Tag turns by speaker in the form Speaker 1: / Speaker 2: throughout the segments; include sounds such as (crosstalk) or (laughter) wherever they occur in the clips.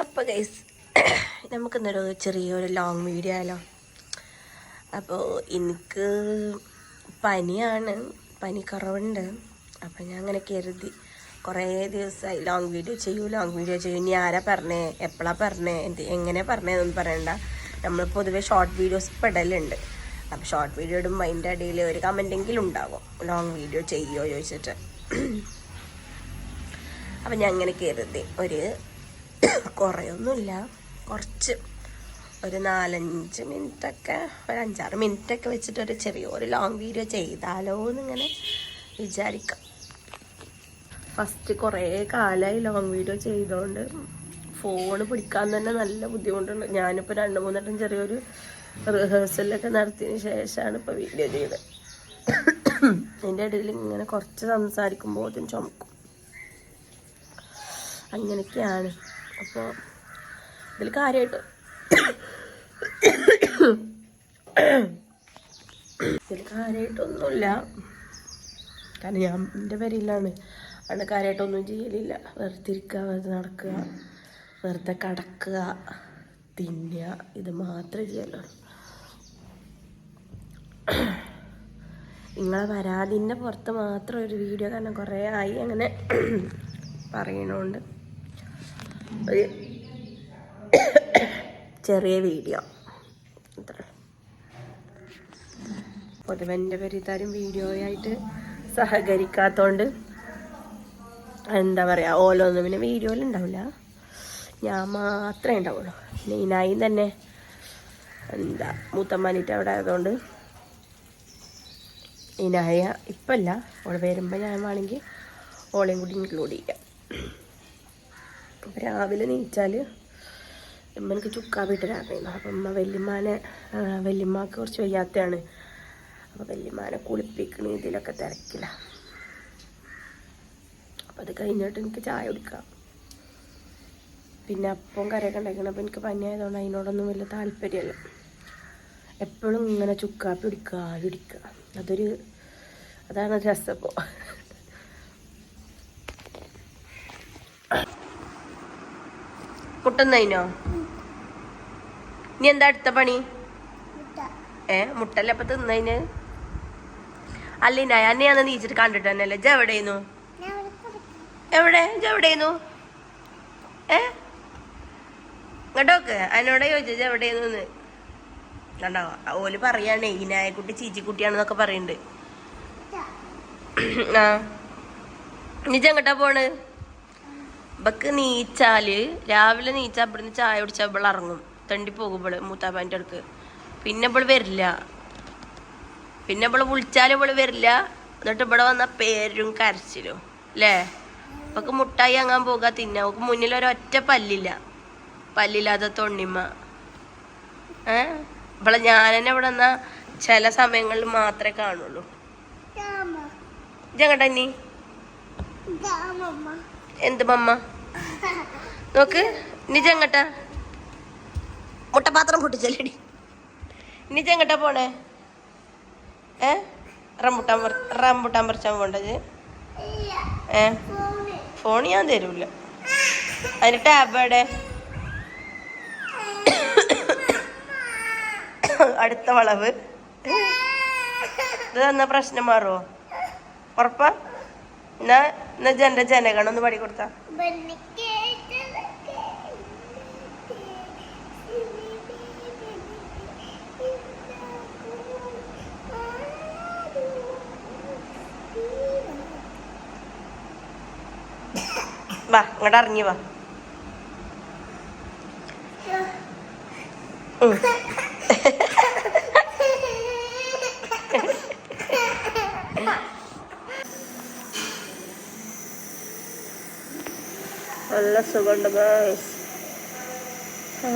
Speaker 1: അപ്പോൾ ഗൈസ് (coughs) നമുക്കിന്നൊരു ചെറിയൊരു ലോങ് വീഡിയോ ആയാലോ? അപ്പോൾ എനിക്ക് പനിയാണ് പനി കുറവുണ്ട്. അപ്പം ഞാൻ അങ്ങനെ കരുതി കുറേ ദിവസമായി ലോങ് വീഡിയോ ചെയ്യൂ ലോങ് വീഡിയോ ചെയ്യൂ. ഇനി ആരാ പറഞ്ഞേ? എപ്പോഴാ പറഞ്ഞേ? എന്ത് എങ്ങനെ പറഞ്ഞതെന്നൊന്നും പറയണ്ട. നമ്മൾ പൊതുവെ ഷോർട്ട് വീഡിയോസ് പെടലുണ്ട് അപ്പം ഷോർട്ട് വീഡിയോ ഇടുമ്പോൾ അതിന്റെ ഇടയിൽ ഒരു കമന്റെങ്കിലും ഉണ്ടാകും. ലോങ് വീഡിയോ ചെയ്യുമോ ചോദിച്ചിട്ട്. (coughs) അപ്പം ഞാൻ അങ്ങനെ കരുതി. ഒരു (coughs) കുറേയൊന്നുമില്ല. കുറച്ച് ഒരു നാലഞ്ച് മിനിറ്റൊക്കെ ഒരു അഞ്ചാറ് മിനിറ്റൊക്കെ വെച്ചിട്ട് ഒരു ചെറിയൊരു ലോങ് വീഡിയോ ചെയ്താലോ എന്നിങ്ങനെ വിചാരിക്കാം. ഫസ്റ്റ് കുറേ കാലമായി ലോങ് വീഡിയോ ചെയ്തുകൊണ്ട് ഫോൺ പിടിക്കാൻ തന്നെ നല്ല ബുദ്ധിമുട്ടുണ്ട്. ഞാനിപ്പോൾ രണ്ട് മൂന്നെണ്ണം ചെറിയൊരു റിഹേഴ്സലൊക്കെ നടത്തിയതിന് ശേഷമാണ് ഇപ്പോൾ വീഡിയോ ചെയ്തത്. (coughs) എന്റെ ഇടയിൽ ഇങ്ങനെ കുറച്ച് സംസാരിക്കുമ്പോൾ ചുമക്കും. അങ്ങനെയൊക്കെയാണ്. അപ്പോൾ ഇതിൽ കാര്യമായിട്ട് ഇതിൽ കാര്യമായിട്ടൊന്നുമില്ല കാരണം ഞാൻ എന്റെ പേരിലാണ് അവിടെ കാര്യമായിട്ടൊന്നും ചെയ്യലില്ല. വെറുതെ ഇരിക്കുക വെറുതെ നടക്കുക വെറുതെ കടക്കുക തിന്നുക. ഇത് മാത്രമേ ചെയ്യലുള്ളൂ നിങ്ങളെ വരാതിന്റെ പുറത്ത് മാത്രം ഒരു വീഡിയോ കാരണം കുറേ ആയി അങ്ങനെ പറയണോണ്ട്. ഒരു ചെറിയ വീഡിയോ. അത്ര പൊതുവെ എന്റെ പെരിത്താരും വീഡിയോ ആയിട്ട് സഹകരിക്കാത്തോണ്ട് എന്താ പറയുക ഓരോന്നും പിന്നെ വീഡിയോയിൽ ഉണ്ടാവില്ല ഞാൻ മാത്രമേ ഉണ്ടാവുള്ളൂ. ഇനായി തന്നെ എന്താ മൂത്തമ്മാനിട്ട് അവിടെ ആയതുകൊണ്ട് ഇനായ ഇപ്പല്ല. ഓൾ വരുമ്പോൾ ഞാൻ വേണമെങ്കിൽ ഓളെയും കൂടി ഇൻക്ലൂഡ് ചെയ്യാം. അപ്പം രാവിലെ നീച്ചാൽ ചുക്കാ വീട്ടിലായിരുന്നു അപ്പം ഉമ്മ വല്യമ്മാനെ വല്യമ്മക്ക് കുറച്ച് വയ്യാത്തയാണ്. അപ്പോൾ വല്യമ്മാനെ കുളിപ്പിക്കണ ഇതിലൊക്കെ തിരക്കില്ല അപ്പം അത് കഴിഞ്ഞിട്ട് എനിക്ക് ചായ കുടിക്കാം. പിന്നെ അപ്പം കറിയൊക്കെ ഉണ്ടാക്കണം അപ്പം എനിക്ക് പനിയായതുകൊണ്ട് അതിനോടൊന്നും വലിയ താല്പര്യമല്ല. എപ്പോഴും ഇങ്ങനെ ചുക്കാപ്പി പിടിക്കുക അതൊരു അതാണ് രസപ്പോൾ മുട്ടുന്നതിനോ ഇനി എന്താ അടുത്ത പണി? ഏ മുട്ടല്ല അപ്പൊ തിന്നതിന് അല്ല അന്നെ ഞാൻ നീച്ചിട്ട് കണ്ടിട്ട് തന്നെയല്ലേ. എവിടെയെന്നു എവിടെ? ജ ഏ? ഇങ്ങോട്ടോക്ക് അതിനോട് ചോദിച്ചു എവിടെയെന്നു കണ്ടോ? ഓൽ പറയാണ് കുട്ടി ചീച്ചിക്കുട്ടിയാണെന്നൊക്കെ പറയുന്നുണ്ട്. ആ. നിജ പോണേ പോണ്? ഇവക്ക് നീച്ചാൽ രാവിലെ നീച്ച ഇവിടുന്ന് ചായ കുടിച്ചാൽ ഇവൾ ഇറങ്ങും. തണ്ടി പോകും ഇവൾ മൂത്താപ്പാന്റെ അടുക്ക് പിന്നെ ഇവൾ വരില്ല. പിന്നെ ഇവൾ വിളിച്ചാൽ ഇവൾ വരില്ല. എന്നിട്ട് ഇവിടെ വന്ന പേരും കരച്ചിലും. അല്ലേ അവക്ക് മുട്ടായി അങ്ങാൻ പോകാ തിന്ന. അവക്ക് മുന്നിൽ ഒരൊറ്റ പല്ലില്ല. പല്ലില്ലാതെ തൊണ്ണിമ്മ. ഏ? ഇവിടെ ഞാൻ തന്നെ ഇവിടെ വന്ന ചില സമയങ്ങളിൽ മാത്രമേ കാണുള്ളൂ. ഇജങ്ങട്ടാ നീ എന്ത് മമ്മ? നോക്ക് നിജങ്ങട്ടാ മുട്ടപാത്രം പൊട്ടിച്ചല്ലേടി. നിജങ്ങട്ടാ പോണേ. ഏ? റംബുട്ടാൻ പറി- റംബുട്ടാൻ പറിച്ചാൻ പോണ്ടത് ഏ? ഫോൺ ഞാൻ തരൂല. അതിന് ടാബ് എവിടെ? അടുത്ത വളവ്. ഇത് തന്ന പ്രശ്നം മാറുമോ ഉറപ്പാ? എന്നാ എന്നാ ജന്റെ ജനഗണം ഒന്ന് പാടി കൊടുത്താ. വാ ഇങ്ങോട്ട് ഇറങ്ങി വാ. നല്ല സുഖമുണ്ട് ഗൈസ് ഏ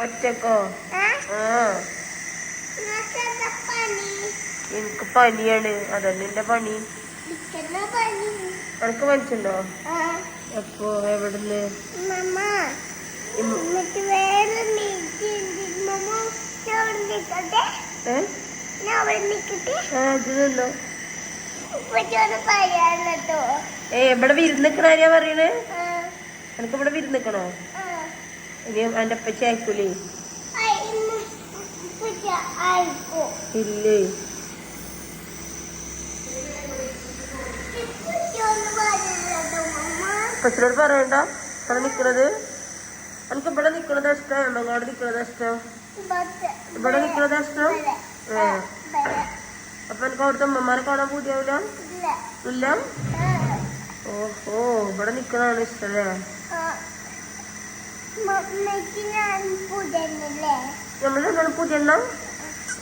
Speaker 1: ഒറ്റക്കോ? എനിക്ക് പനിയാണ്. അതല്ല എന്റെ പണി. എനിക്ക് മനസ്സിലുണ്ടോ അപ്പോ എവിടുന്ന്? ഏ?
Speaker 2: നിൽക്കട്ടെ
Speaker 1: ആ ഇത് നിന്നോ. ഏ ഇവിടെ വിരുന്നിക്കണ ആരെയാ പറയണേ? എനിക്ക് ഇവിടെ വിരുന്നിക്കണോ ഇനി എന്റെ അപ്പച്ചി അയക്കൂലേ ഇല്ലേ?
Speaker 2: അച്ഛനോട്
Speaker 1: അപ്പച്ചനോട് പറയണ്ട? ഇവിടെ നിക്കണത്? എനിക്ക് ഇവിടെ നിക്കണത് ഇഷ്ടം എമ്മങ്ങാട് നിക്കണത് ഇഷ്ടം. ഇവിടെ നിക്കണത് ഇഷ്ടം? ഏ. അപ്പൊ എനിക്ക് അവിടുത്തെ അമ്മമാരെ കാണാൻ പൂതിയാവില്ല
Speaker 2: ഇല്ല?
Speaker 1: ഓഹോ ഇവിടെ നിക്കണാണ് ഇഷ്ടല്ലേ?
Speaker 2: പൂജ
Speaker 1: നമ്മൾ എന്താണ് പുതിയ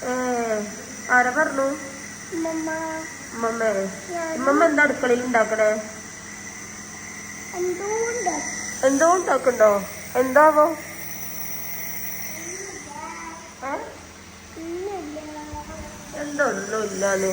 Speaker 1: ഏ ആരാ പറഞ്ഞു?
Speaker 2: മമ്മ
Speaker 1: ഉമ്മമ്മേ. ഉമ്മമ്മ എന്താ അടുക്കളയിൽ ഉണ്ടാക്കണേ? എന്തോ ഉണ്ടാക്കണ്ടോ എന്താവോ? ഏ? എന്തോ ഒന്നും ഇല്ലാന്ന്